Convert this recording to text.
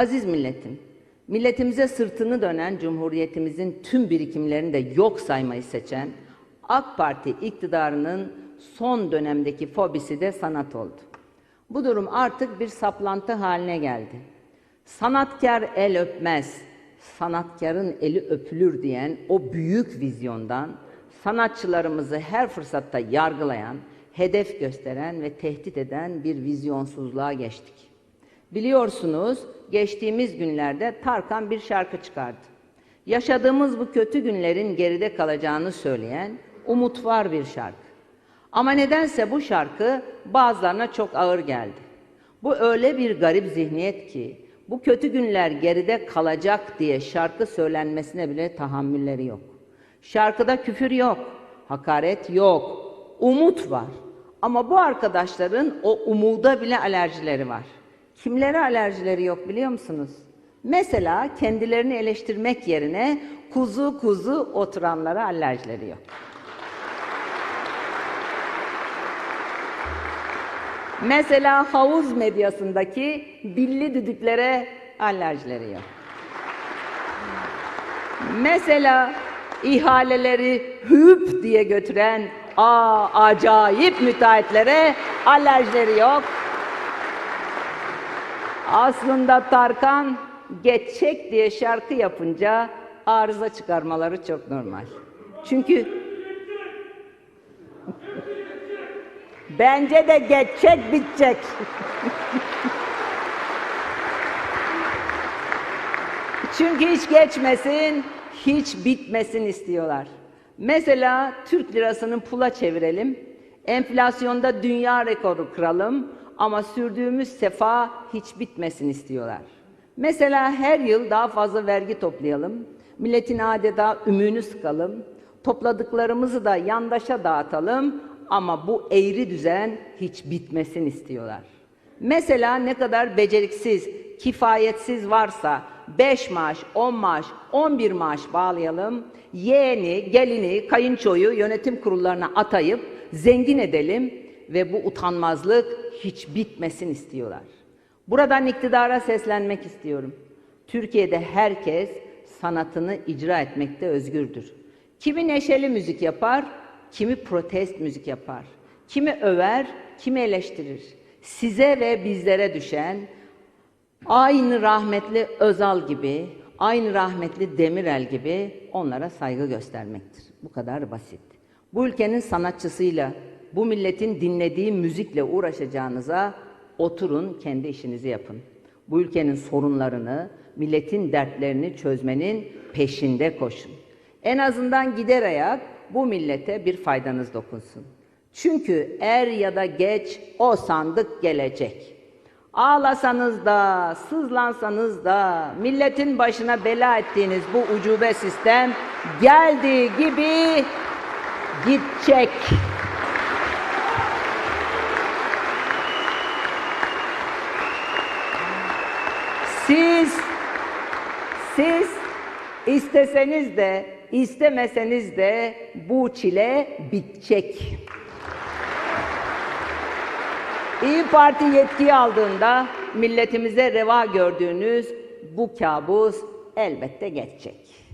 Aziz milletim, milletimize sırtını dönen Cumhuriyetimizin tüm birikimlerini de yok saymayı seçen AK Parti iktidarının son dönemdeki fobisi de sanat oldu. Bu durum artık bir saplantı haline geldi. Sanatkar el öpmez, sanatkarın eli öpülür diyen o büyük vizyondan sanatçılarımızı her fırsatta yargılayan, hedef gösteren ve tehdit eden bir vizyonsuzluğa geçtik. Biliyorsunuz geçtiğimiz günlerde Tarkan bir şarkı çıkardı. Yaşadığımız bu kötü günlerin geride kalacağını söyleyen umut var bir şarkı. Ama nedense bu şarkı bazılarına çok ağır geldi. Bu öyle bir garip zihniyet ki bu kötü günler geride kalacak diye şarkı söylenmesine bile tahammülleri yok. Şarkıda küfür yok, hakaret yok, umut var. Ama bu arkadaşların o umuda bile alerjileri var. Kimlere alerjileri yok biliyor musunuz? Mesela kendilerini eleştirmek yerine kuzu kuzu oturanlara alerjileri yok. Mesela havuz medyasındaki billi düdüklere alerjileri yok. Mesela ihaleleri hüp diye götüren aa acayip müteahhitlere alerjileri yok. Aslında Tarkan geçecek diye şarkı yapınca arıza çıkarmaları çok normal. Çünkü bence de geçecek bitecek. Çünkü hiç geçmesin, hiç bitmesin istiyorlar. Mesela Türk lirasını pula çevirelim. Enflasyonda dünya rekoru kıralım ama sürdüğümüz sefa hiç bitmesin istiyorlar. Mesela her yıl daha fazla vergi toplayalım. Milletin adeta ümüğünü sıkalım. Topladıklarımızı da yandaşa dağıtalım ama bu eğri düzen hiç bitmesin istiyorlar. Mesela ne kadar beceriksiz, kifayetsiz varsa 5 maaş, 10 maaş, 11 maaş bağlayalım. Yeğeni, gelini, kayınçoyu yönetim kurullarına atayıp zengin edelim ve bu utanmazlık hiç bitmesin istiyorlar. Buradan iktidara seslenmek istiyorum. Türkiye'de herkes sanatını icra etmekte özgürdür. Kimi neşeli müzik yapar, kimi protest müzik yapar. Kimi över, kimi eleştirir. Size ve bizlere düşen aynı rahmetli Özal gibi, aynı rahmetli Demirel gibi onlara saygı göstermektir. Bu kadar basit. Bu ülkenin sanatçısıyla, bu milletin dinlediği müzikle uğraşacağınıza oturun kendi işinizi yapın. Bu ülkenin sorunlarını, milletin dertlerini çözmenin peşinde koşun. En azından gider ayak bu millete bir faydanız dokunsun. Çünkü er ya da geç o sandık gelecek. Ağlasanız da, sızlansanız da milletin başına bela ettiğiniz bu ucube sistem geldiği gibi gidecek. Siz siz isteseniz de istemeseniz de bu çile bitecek. İyi Parti yetkiyi aldığında milletimize reva gördüğünüz bu kabus elbette geçecek.